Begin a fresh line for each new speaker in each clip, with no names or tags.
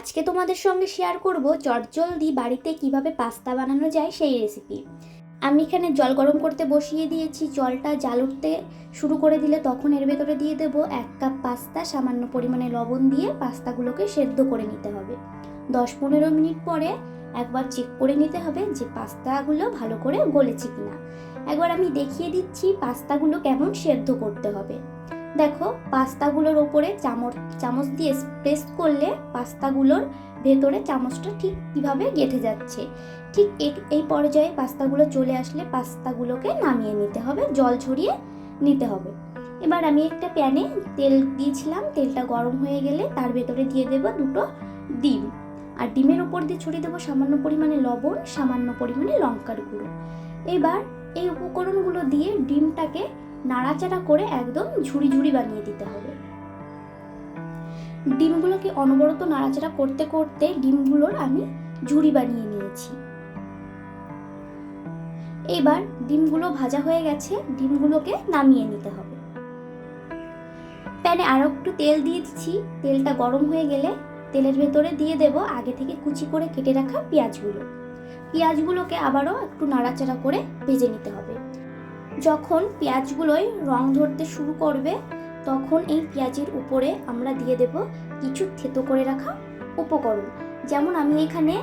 আজকে তোমাদের সঙ্গে শেয়ার করব চটজলদি বাড়িতে কীভাবে পাস্তা বানানো যায় সেই রেসিপি আমি এখানে জল গরম করতে বসিয়ে দিয়েছি, জলটা জাল উঠতে শুরু করে দিলে তখন এর ভেতরে দিয়ে দেব এক কাপ পাস্তা সামান্য পরিমাণে লবণ দিয়ে পাস্তাগুলোকে সেদ্ধ করে নিতে হবে। দশ পনেরো মিনিট পরে একবার চেক করে নিতে হবে যে পাস্তাগুলো ভালো করে গলেছে কিনা। একবার আমি দেখিয়ে দিচ্ছি পাস্তাগুলো কেমন সেদ্ধ করতে হবে। দেখো, পাস্তাগুলোর ওপরে চামচ চামচ দিয়ে প্রেস করলে পাস্তাগুলোর ভেতরে চামচটা ঠিক কীভাবে গেঁথে যাচ্ছে। ঠিক এই- পর্যায়ে পাস্তাগুলো চলে আসলে পাস্তাগুলোকে নামিয়ে নিতে হবে, জল ঝরিয়ে নিতে হবে। এবার আমি একটা প্যানে তেল দিয়েছিলাম, তেলটা গরম হয়ে গেলে তার ভেতরে দিয়ে দেব দুটো ডিম। আর ডিমের ওপর দিয়ে ছড়িয়ে দেবো সামান্য পরিমাণে লবণ, সামান্য পরিমাণে লঙ্কার গুঁড়ো। এবার এই উপকরণগুলো দিয়ে ডিমটাকে নাড়াচাড়া করে একদম ঝুড়ি ঝুড়ি বানিয়ে দিতে হবে। ডিমগুলোকে অনবরত নাড়াচাড়া করতে করতে ডিমগুলোর আমি ঝুড়ি বানিয়ে নিয়েছি। এবার ডিমগুলো ভাজা হয়ে গেছে, ডিমগুলোকে নামিয়ে নিতে হবে। প্যানে আরও একটু তেল দিয়ে দিচ্ছি, তেলটা গরম হয়ে গেলে তেলের ভেতরে দিয়ে দেব আগে থেকে কুচি করে কেটে রাখা পেঁয়াজগুলো। পেঁয়াজগুলোকে আবারও একটু নাড়াচাড়া করে ভেজে নিতে হবে। যখন পেঁয়াজগুলোই রং ধরতে শুরু করবে, তখন এই পেঁয়াজের উপরে আমরা দিয়ে দেব কিছু থেতো করে রাখা উপকরণ। যেমন আমি এখানে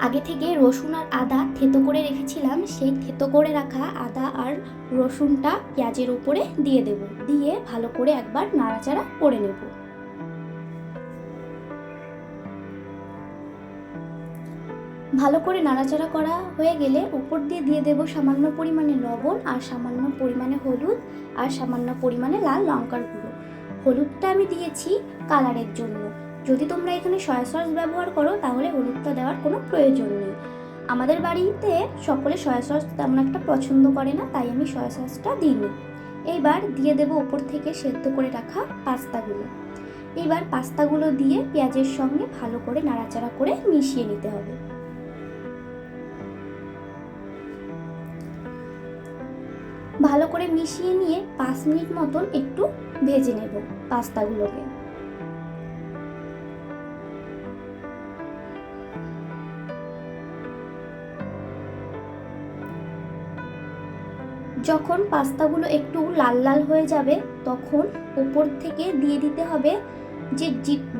আগে থেকে রসুন আর আদা থেতো করে রেখেছিলাম, সেই থেতো করে রাখা আদা আর রসুনটা পেঁয়াজের উপরে দিয়ে দেব। দিয়ে ভালো করে একবার নাড়াচাড়া করে নেব। ভালো করে নাড়াচাড়া করা হয়ে গেলে উপর দিয়ে দিয়ে দেব সামান্য পরিমাণে লবণ আর সামান্য পরিমাণে হলুদ আর সামান্য পরিমাণে লাল লঙ্কার গুঁড়ো। হলুদটা আমি দিয়েছি কালারের জন্য। যদি তোমরা এখানে সয়া সস ব্যবহার করো, তাহলে হলুদটা দেওয়ার কোনো প্রয়োজন নেই। আমাদের বাড়িতে সকলে সয়া সস তেমন একটা পছন্দ করে না, তাই আমি সয়া সসটা দিইনি। এইবার দিয়ে দেব উপর থেকে সেদ্ধ করে রাখা পাস্তাগুলো। এইবার পাস্তাগুলো দিয়ে পেঁয়াজের সঙ্গে ভালো করে নাড়াচাড়া করে মিশিয়ে নিতে হবে। ভালো করে মিশিয়ে নিয়ে পাঁচ মিনিট মতন একটু ভেজে নেব পাস্তাগুলোকে। যখন পাস্তাগুলো একটু লাল লাল হয়ে যাবে, তখন ওপর থেকে দিয়ে দিতে হবে যে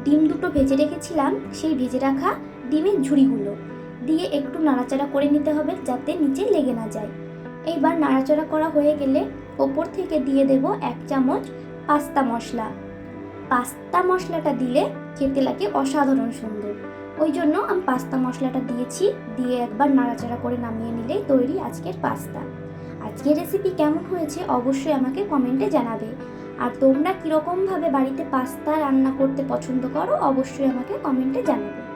ডিম দুটো ভেজে রেখেছিলাম, সেই ভেজে রাখা ডিমের ঝুড়িগুলো। দিয়ে একটু নাড়াচাড়া করে নিতে হবে যাতে নিচে লেগে না যায়। এইবার নাড়াচাড়া করা হয়ে গেলে ওপর থেকে দিয়ে দেব এক চামচ পাস্তা মশলা। পাস্তা মশলাটা দিলে খেতে লাগে অসাধারণ সুন্দর। ওই জন্য আমি পাস্তা মশলাটা দিয়েছি, দিয়ে একবার নাড়াচাড়া করে নামিয়ে নিলেই তৈরি আজকের পাস্তা। আজকের রেসিপি কেমন হয়েছে অবশ্যই আমাকে কমেন্টে জানাবে। আর তোমরা কীরকমভাবে বাড়িতে পাস্তা রান্না করতে পছন্দ করো অবশ্যই আমাকে কমেন্টে জানাবে।